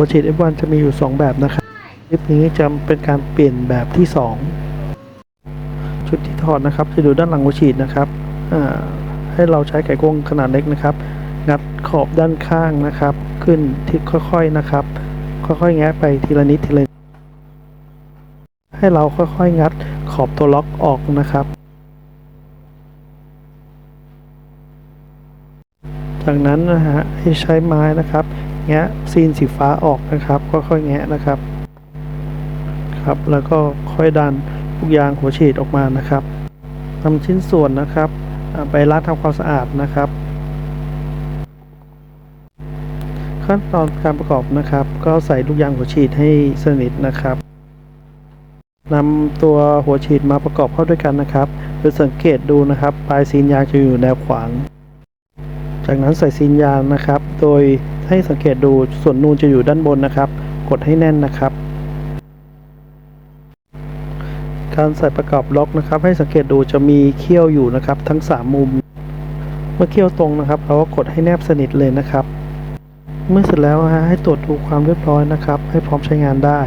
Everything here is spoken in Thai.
หัวฉีด F1 จะมีอยู่ 2 แบบนะครับคลิปนี้จะเป็นการเปลี่ยนแบบที่ 2 ชุดที่ถอดนะครับ จะอยู่ด้านหลังหัวฉีดนะครับให้เราใช้ไก่กงขนาดเล็กนะครับ งัดขอบด้านข้างนะครับ ขึ้นที่ค่อยๆนะครับ ค่อยๆ แงะไปทีละนิดทีละนิดให้เราค่อยๆ งัดขอบตัวล็อกออกนะครับ จากนั้นนะฮะให้ใช้ไม้นะครับ แงะซีนสีฟ้าออกนะครับ ก็ค่อยแงะนะครับ ครับ แล้วก็ค่อยดันลูกยางหัวฉีดออกมานะครับนำชิ้นส่วนนะครับ ไปล้างทำความสะอาดนะครับ ขั้นตอนการประกอบนะครับ ก็ใส่ลูกยางหัวฉีดให้สนิทนะครับนำตัวหัวฉีดมาประกอบเข้าด้วยกันนะครับโดยสังเกตดูนะครับ ปลายซีนยางจะอยู่แนวขวาง จากนั้นใส่ซีนยางนะครับ โดย ให้สังเกตดูส่วนนูนจะอยู่ด้านบนนะครับ กดให้แน่นนะครับ การใส่ประกอบล็อกนะครับ ให้สังเกตดูจะมีเขี้ยวอยู่นะครับ ทั้ง 3 มุม เมื่อเขี้ยวตรงนะครับ เราก็กดให้แนบสนิทเลยนะครับ เมื่อเสร็จแล้วฮะให้ตรวจดูความเรียบร้อยนะครับ ให้พร้อมใช้งานได้